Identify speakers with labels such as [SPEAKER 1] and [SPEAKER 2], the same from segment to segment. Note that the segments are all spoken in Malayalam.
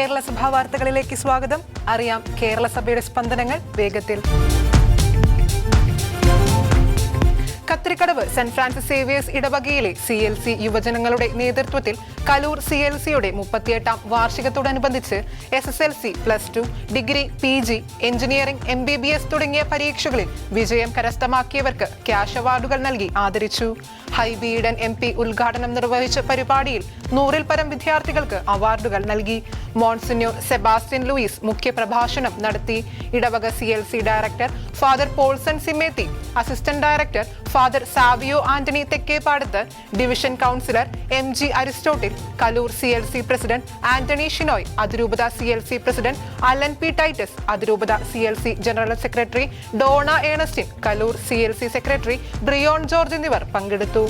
[SPEAKER 1] കേരള സഭാ വാർത്തകളിലേക്ക് സ്വാഗതം. അറിയാം കേരള സഭയുടെ സ്പന്ദനങ്ങൾ വേഗത്തിൽ. കത്തിരിക്കടവ് സെന്റ് ഫ്രാൻസിസ് സേവിയേഴ്സ് ഇടവകയിലെ സി എൽ സി യുവജനങ്ങളുടെ നേതൃത്വത്തിൽ കലൂർ സി എൽ സിയുടെ മുപ്പത്തിയെട്ടാം വാർഷികത്തോടനുബന്ധിച്ച് S S L C plus two degree P G engineering M B B S തുടങ്ങിയ പരീക്ഷകളിൽ വിജയം കരസ്ഥമാക്കിയവർക്ക് ക്യാഷ് അവാർഡുകൾ നൽകി ആദരിച്ചു. ഹൈബി എം പി ഉദ്ഘാടനം നിർവഹിച്ച പരിപാടിയിൽ നൂറിൽ പരം വിദ്യാർത്ഥികൾക്ക് അവാർഡുകൾ നൽകി. മോൺസിന്യൂർ സെബാസ്റ്റ്യൻ ലൂയിസ് മുഖ്യപ്രഭാഷണം നടത്തി. ഇടവക C L C director father Paulson Simethi assistant director father Savio Antony Thekkepadath division councillor M G Aristotle Kaloor C L C president Antony Shinoy അതിരൂപത C L C president Alan P Titus അതിരൂപത C L C general secretary Dona Ernestine Kaloor C L C secretary Brion George എന്നിവർ പങ്കെടുത്തു.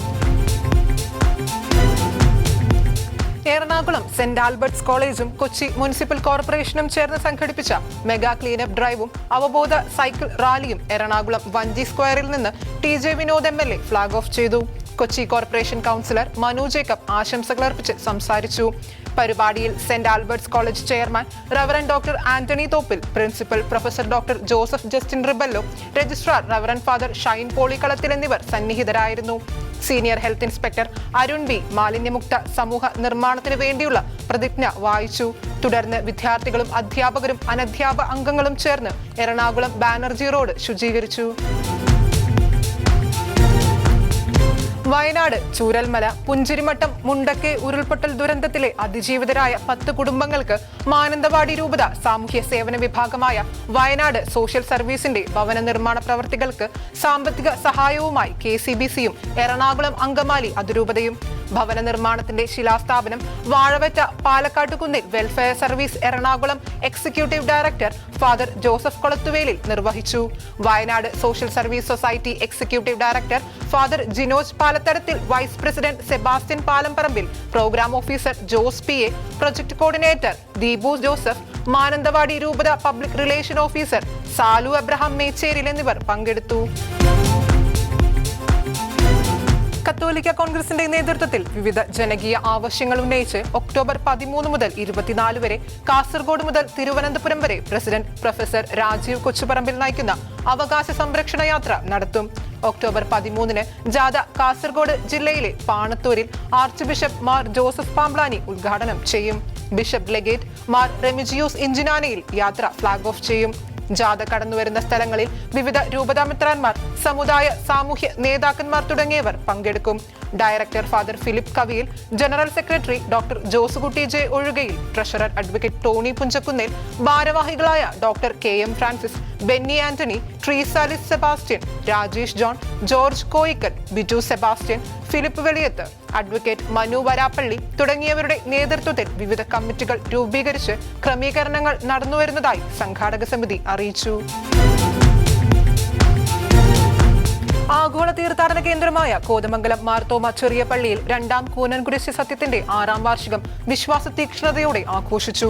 [SPEAKER 1] എറണാകുളം സെന്റ് ആൽബർട്ട്സ് കോളേജും കൊച്ചി മുനിസിപ്പൽ കോർപ്പറേഷനും ചേർന്ന് സംഘടിപ്പിച്ച മെഗാ ക്ലീനപ്പ് ഡ്രൈവും അവബോധ സൈക്കിൾ റാലിയും എറണാകുളം വഞ്ചി സ്ക്വയറിൽ നിന്ന് T J Vinod M L A flag off ചെയ്തു. Kochi corporation councillor Manu Jacob ആശംസകൾ അർപ്പിച്ച് സംസാരിച്ചു. പരിപാടിയിൽ saint Albert's college chairman reverend doctor Antony Thoppil principal professor doctor Joseph Justin Rebello registrar reverend father Shine Polikkalathil എന്നിവർ സന്നിഹിതരായിരുന്നു. Senior health inspector Arun B മാലിന്യമുക്ത സമൂഹ നിർമ്മാണത്തിന് വേണ്ടിയുള്ള പ്രതിജ്ഞ വായിച്ചു. തുടർന്ന് വിദ്യാർത്ഥികളും അധ്യാപകരും അനധ്യാപക അംഗങ്ങളും ചേർന്ന് എറണാകുളം ബാനർജി റോഡ് ശുചീകരിച്ചു. വയനാട് ചൂരൽമല പുഞ്ചിരിമട്ടം മുണ്ടക്കെ ഉരുൾപൊട്ടൽ ദുരന്തത്തിലെ അതിജീവിതരായ പത്ത് കുടുംബങ്ങൾക്ക് മാനന്തവാടി രൂപത സാമൂഹ്യ സേവന വിഭാഗമായ വയനാട് സോഷ്യൽ സർവീസിന്റെ ഭവന നിർമ്മാണ പ്രവർത്തികൾക്ക് സാമ്പത്തിക സഹായവുമായി കെ എറണാകുളം അങ്കമാലി അതിരൂപതയും ഭവന നിർമ്മാണത്തിന്റെ ശിലാസ്ഥാപനം Vazhavatta പാലക്കാട്ടുകുന്നിൽ welfare service Ernakulam executive director father Joseph Kolathuvelil നിർവഹിച്ചു. Wayanad social service society executive director father Jinoj Palatharathil vice president Sebastian Palamparambil programme officer Jose P A project coordinator Deepu Joseph Mananthavady രൂപത public relation officer Salu Abraham Mecheril എന്നിവർ പങ്കെടുത്തു. കത്തോലിക്ക കോൺഗ്രസിന്റെ നേതൃത്വത്തിൽ വിവിധ ജനകീയ ആവശ്യങ്ങൾ ഉന്നയിച്ച് ഒക്ടോബർ പതിമൂന്ന് മുതൽ ഇരുപത്തിനാല് വരെ കാസർഗോഡ് മുതൽ തിരുവനന്തപുരം വരെ പ്രസിഡന്റ് പ്രൊഫസർ രാജീവ് കൊച്ചുപറമ്പിൽ നയിക്കുന്ന അവകാശ സംരക്ഷണ യാത്ര നടത്തും. ഒക്ടോബർ പതിമൂന്നിന് ജാഥ കാസർഗോഡ് ജില്ലയിലെ പാണത്തൂരിൽ archbishop Mar Joseph Pamplany ഉദ്ഘാടനം ചെയ്യും. ബിഷപ്പ് ലെഗേറ്റ് മാർ റെമിജിയോസ് ഇഞ്ചിനാനയിൽ യാത്ര ഫ്ളാഗ് ഓഫ് ചെയ്യും. ജാഥ കടന്നുവരുന്ന സ്ഥലങ്ങളിൽ വിവിധ രൂപതാമിത്രാന്മാർ സമുദായ സാമൂഹ്യ നേതാക്കന്മാർ തുടങ്ങിയവർ പങ്കെടുക്കും. Director father Philip Kaviyil general secretary doctor Josekutty J Ozhukayil treasurer advocate Tony Punchakunnel ഭാരവാഹികളായ doctor K M Francis Benny Antony Treesalis Sebastian Rajesh John George Koyikkal Biju Sebastian Philip Veliyath advocate Manu Varappally തുടങ്ങിയവരുടെ നേതൃത്വത്തിൽ വിവിധ കമ്മിറ്റികൾ രൂപീകരിച്ച് ക്രമീകരണങ്ങൾ നടന്നുവരുന്നതായി സംഘാടക സമിതി അറിയിച്ചു. ആഗോള തീർത്ഥാടന കേന്ദ്രമായ കോതമംഗലം മാർത്തോമ ചെറിയ പള്ളിയിൽ രണ്ടാം കൂനൻകുരിശ് സത്യത്തിന്റെ ആറാം വാർഷികം വിശ്വാസ തീക്ഷ്ണതയോടെ ആഘോഷിച്ചു.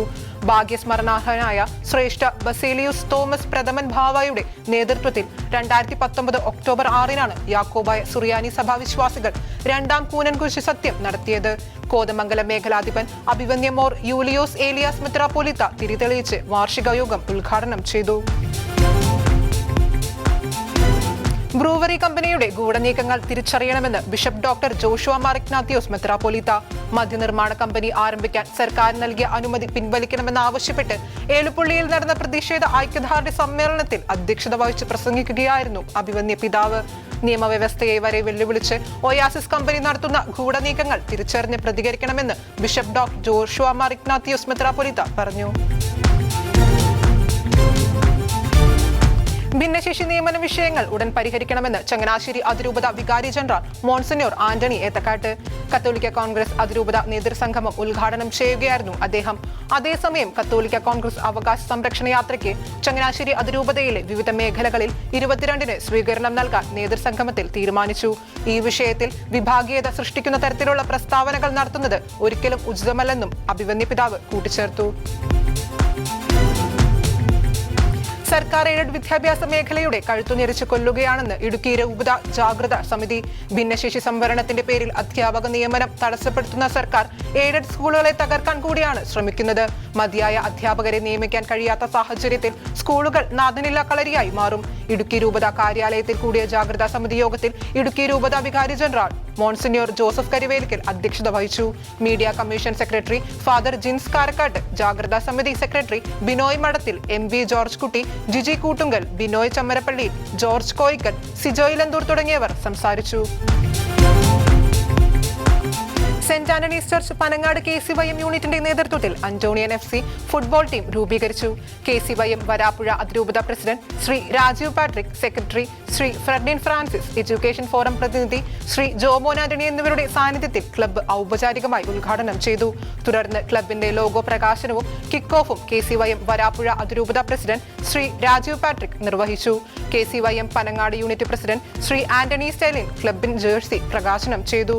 [SPEAKER 1] ഭാഗ്യസ്മരണാർഹനായ ശ്രേഷ്ഠ ബസേലിയൂസ് തോമസ് പ്രഥമൻ ഭാവായുടെ നേതൃത്വത്തിൽ രണ്ടായിരത്തി പത്തൊമ്പത് ഒക്ടോബർ ആറിനാണ് യാക്കോബായ സുറിയാനി സഭാ വിശ്വാസികൾ രണ്ടാം കൂനൻകുരിശ് സത്യം നടത്തിയത്. കോതമംഗലം മേഖലാധിപൻ അഭിവന്യമോർ യൂലിയോസ് ഏലിയാസ് മിത്രാപോലിത്ത തിരിതെളിയിച്ച് വാർഷിക യോഗം ഉദ്ഘാടനം ചെയ്തു. ബ്രൂവറി കമ്പനിയുടെ ഗൂഢനീക്കങ്ങൾ തിരിച്ചറിയണമെന്ന് ബിഷപ്പ് ഡോക്ടർ ജോഷുവ മാറിക്നാത്തിയോസ് മെത്രാപോലീത്ത മദ്യനിർമ്മാണ കമ്പനി ആരംഭിക്കാൻ സർക്കാർ നൽകിയ അനുമതി പിൻവലിക്കണമെന്നാവശ്യപ്പെട്ട് ഏലുപ്പള്ളിയിൽ നടന്ന പ്രതിഷേധ ഐക്യദാർഢ്യ സമ്മേളനത്തിൽ അധ്യക്ഷത വഹിച്ച് പ്രസംഗിക്കുകയായിരുന്നു അഭിവന്യ പിതാവ്. നിയമവ്യവസ്ഥയെ വരെ വെല്ലുവിളിച്ച് ഒയാസിസ് കമ്പനി നടത്തുന്ന ഗൂഢനീക്കങ്ങൾ തിരിച്ചറിഞ്ഞ് പ്രതികരിക്കണമെന്ന് ബിഷപ്പ് ഡോക്ടർ ജോഷുവ മാറിക്നാത്തിയോസ് മെത്രാപോലീത്ത പറഞ്ഞു. ഭിന്നശേഷി നിയമന വിഷയങ്ങൾ ഉടൻ പരിഹരിക്കണമെന്ന് ചങ്ങനാശ്ശേരി അതിരൂപത വികാരി ജനറൽ മോൺസന്യോർ ആന്റണി ഏത്തക്കാട്ട്. കത്തോലിക്ക കോൺഗ്രസ് അതിരൂപത നേതൃസംഗമം ഉദ്ഘാടനം ചെയ്യുകയായിരുന്നു അദ്ദേഹം. അതേസമയം കത്തോലിക്ക കോൺഗ്രസ് അവകാശ സംരക്ഷണ യാത്രയ്ക്ക് ചങ്ങനാശ്ശേരി അതിരൂപതയിലെ വിവിധ മേഖലകളിൽ ഇരുപത്തിരണ്ടിന് സ്വീകരണം നൽകാൻ നേതൃസംഗമത്തിൽ തീരുമാനിച്ചു. ഈ വിഷയത്തിൽ വിഭാഗീയത സൃഷ്ടിക്കുന്ന തരത്തിലുള്ള പ്രസ്താവനകൾ നടത്തുന്നത് ഒരിക്കലും ഉചിതമല്ലെന്നും അഭിവന്യ പിതാവ് കൂട്ടിച്ചേർത്തു. സർക്കാർ എയ്ഡഡ് വിദ്യാഭ്യാസ മേഖലയുടെ കഴുത്തുഞെരിച്ച് കൊല്ലുകയാണെന്ന് ഇടുക്കി രൂപത ജാഗ്രത സമിതി ഭിന്നശേഷി സംവരണത്തിന്റെ പേരിൽ അധ്യാപക നിയമനം തടസ്സപ്പെടുത്തുന്ന സർക്കാർ എയ്ഡഡ് സ്കൂളുകളെ തകർക്കാൻ കൂടിയാണ് ശ്രമിക്കുന്നത്. മതിയായ അധ്യാപകരെ നിയമിക്കാൻ കഴിയാത്ത സാഹചര്യത്തിൽ സ്കൂളുകൾ നാഥനില്ല കളരിയായി മാറും. ഇടുക്കി രൂപത കാര്യാലയത്തിൽ കൂടിയ ജാഗ്രതാ സമിതി യോഗത്തിൽ ഇടുക്കി രൂപത വികാരി ജനറൽ മോൺസിന്യോർ ജോസഫ് കരിവേലിക്കൽ അധ്യക്ഷത വഹിച്ചു. Media commission secretary father Jins Karakkatt ജാഗ്രതാ സമിതി secretary Binoy Madathil M V Georgekutty Jiji Koottungal Binoy Chammarappally George Koyikkal സിജോയിലന്തൂർ തുടങ്ങിയവർ സംസാരിച്ചു. Saint Antony's church Panangad K C Y M യൂണിറ്റിന്റെ നേതൃത്വത്തിൽ Antonian F C football team രൂപീകരിച്ചു. K C Y M Varapuzha അതിരൂപത president Shri Rajeev Patrick secretary Shri Fredin Francis education forum പ്രതിനിധി ശ്രീ ജോമോൻ ആന്റണി എന്നിവരുടെ സാന്നിധ്യത്തിൽ ക്ലബ്ബ് ഔപചാരികമായി ഉദ്ഘാടനം ചെയ്തു. തുടർന്ന് ക്ലബിന്റെ ലോഗോ പ്രകാശനവും kick ഓഫും K C Y M Varapuzha അതിരൂപത പ്രസിഡന്റ് ശ്രീ രാജീവ് പാട്രിക് നിർവഹിച്ചു. K C Y M Panangad unit president Shri Antony Stylin ക്ലബിൻ jersey പ്രകാശനം ചെയ്തു.